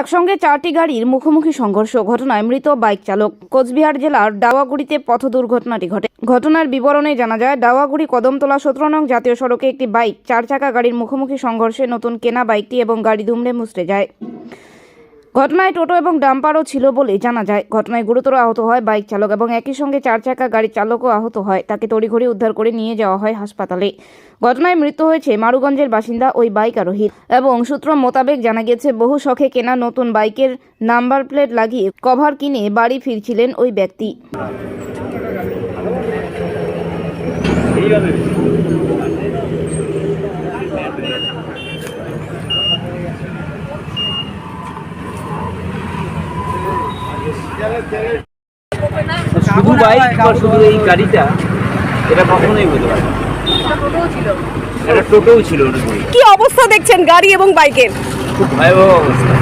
একসঙ্গে চারটি গাড়ির মুখোমুখি সংঘর্ষ ঘটনায় মৃত বাইক চালক। কোচবিহার জেলার ডাওয়াগুড়িতে পথ দুর্ঘটনাটি ঘটে। ঘটনার বিবরণে জানা যায়, ডাওয়াগুড়ি কদমতলা সতেরো নং জাতীয় সড়কে একটি বাইক, চার চাকা গাড়ির মুখোমুখি সংঘর্ষে নতুন কেনা বাইকটি এবং গাড়ি দুমড়ে মুচড়ে যায়। ঘটনায় টোটো এবং ডাম্পারও ছিল বলে জানা যায়। ঘটনায় গুরুতর আহত হয় বাইক চালক এবং একই সঙ্গে চার চাকা গাড়ির চালকও আহত হয়। তাকে তড়িঘড়ি উদ্ধার করে নিয়ে যাওয়া হয় হাসপাতালে। ঘটনায় মৃত্যু হয়েছে মারুগঞ্জের বাসিন্দা ওই বাইক আরোহী এবং সূত্র মোতাবেক জানা গেছে বহু শখে কেনা নতুন বাইকের নাম্বার প্লেট লাগিয়ে কভার কিনে বাড়ি ফিরছিলেন ওই ব্যক্তি। শুধু বাইক বা শুধু এই গাড়িটা এটা কখনোই হতে পারে টোটোও ছিল কি অবস্থা দেখছেন গাড়ি এবং বাইকের? খুব ভয়াবহ অবস্থা।